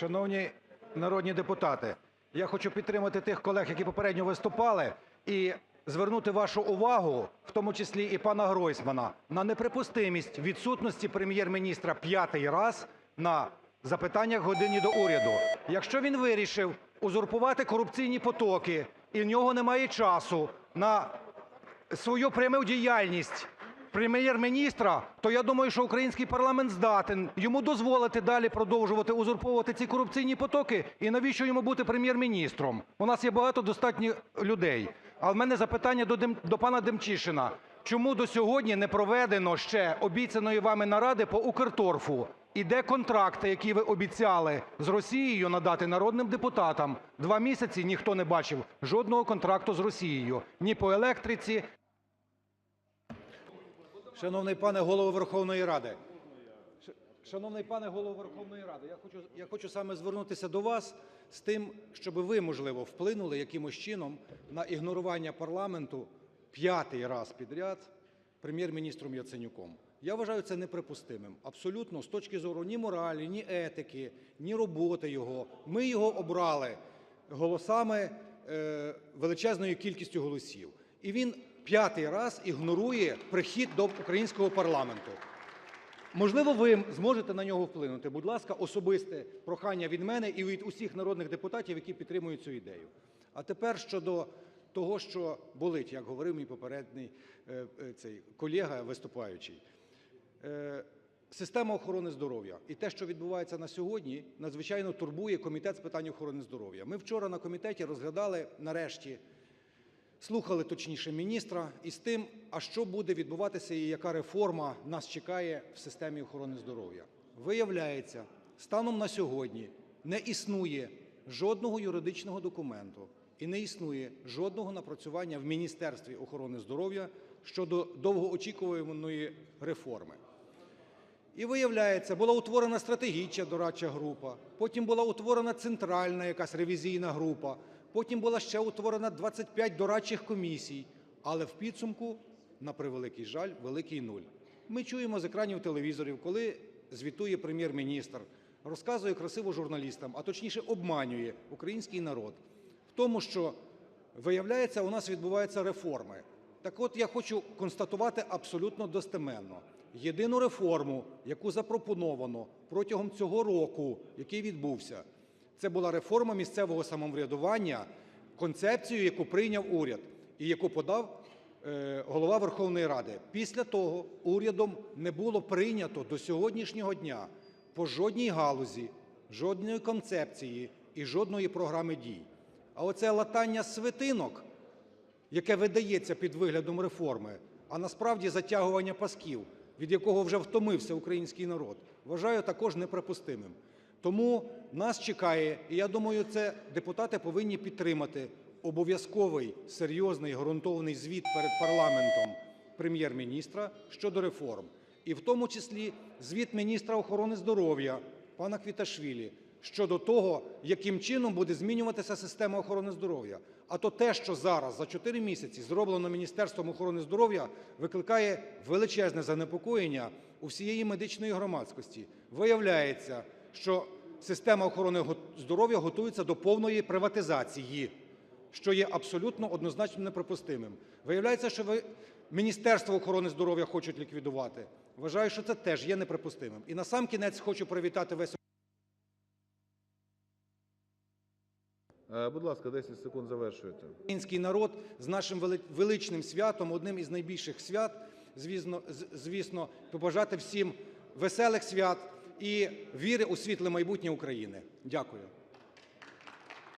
Шановні народні депутати, я хочу підтримати тих колег, які попередньо виступали, і звернути вашу увагу, в тому числі і пана Гройсмана, на неприпустимість відсутності Прем'єр-міністра п'ятий раз на запитаннях "годині до Уряду". Якщо він вирішив узурпувати корупційні потоки і в нього немає часу на свою пряму діяльність Прем'єр-міністра, то я думаю, що український парламент здатен йому дозволити далі продовжувати узурповувати ці корупційні потоки. І навіщо йому бути Прем'єр-міністром? У нас є багато достатньо людей. А в мене запитання до Дем... до пана Демчишина. Чому до сьогодні не проведено ще обіцяної вами наради по "Укрторфу"? І де контракти, які ви обіцяли з Росією надати народним депутатам? Два місяці ніхто не бачив жодного контракту з Росією ні по електриці, Шановний пане Голово Верховної Ради, шановний пане Голово Верховної Ради, я хочу, я хочу саме звернутися до вас з тим, щоб ви, можливо, вплинули якимось чином на ігнорування парламенту п'ятий раз підряд Прем'єр-міністром Яценюком. Я вважаю це неприпустимим. Абсолютно з точки зору ні моралі, ні етики, ні роботи його. Ми його обрали голосами, е, величезною кількістю голосів. І він п'ятий раз ігнорує прихід до українського парламенту. Можливо, ви зможете на нього вплинути. Будь ласка, особисте прохання від мене і від усіх народних депутатів, які підтримують цю ідею. А тепер щодо того, що болить, як говорив мій попередній е, е, цей колега виступаючий. Е, Система охорони здоров'я і те, що відбувається на сьогодні, надзвичайно турбує Комітет з питань охорони здоров'я. Ми вчора на комітеті розглядали нарешті слухали, точніше, міністра із тим, а що буде відбуватися і яка реформа нас чекає в системі охорони здоров'я. Виявляється, станом на сьогодні не існує жодного юридичного документу і не існує жодного напрацювання в Міністерстві охорони здоров'я щодо довгоочікуваної реформи. І виявляється, була утворена стратегічна дорадча група, потім була утворена центральна якась ревізійна група, потім була ще утворена 25 дорадчих комісій, але в підсумку, на превеликий жаль, великий нуль. Ми чуємо з екранів телевізорів, коли звітує Прем'єр-міністр, розказує красиво журналістам, а точніше обманює український народ в тому, що, виявляється, у нас відбуваються реформи. Так от я хочу констатувати абсолютно достеменно. Єдину реформу, яку запропоновано протягом цього року, який відбувся, це була реформа місцевого самоврядування, концепцію, яку прийняв уряд і яку подав е, Голова Верховної Ради. Після того урядом не було прийнято до сьогоднішнього дня по жодній галузі, жодної концепції і жодної програми дій. А оце латання свитинок, яке видається під виглядом реформи, а насправді затягування пасків, від якого вже втомився український народ, вважаю також неприпустимим. Тому нас чекає, і я думаю, це депутати повинні підтримати обов'язковий серйозний ґрунтовний звіт перед парламентом Прем'єр-міністра щодо реформ, і в тому числі звіт міністра охорони здоров'я пана Квіташвілі щодо того, яким чином буде змінюватися система охорони здоров'я. А то те, що зараз за 4 місяці зроблено Міністерством охорони здоров'я, викликає величезне занепокоєння у всієї медичної громадськості. Виявляється, що система охорони здоров'я готується до повної приватизації, що є абсолютно однозначно неприпустимим. Виявляється, що ви Міністерство охорони здоров'я хочуть ліквідувати. Вважаю, що це теж є неприпустимим. І насамкінець хочу привітати весь Е, Будь ласка, 10 секунд завершуєте. український народ з нашим величним святом, одним із найбільших свят, звісно, звісно, побажати всім веселих свят і віри у світле майбутнє України. Дякую.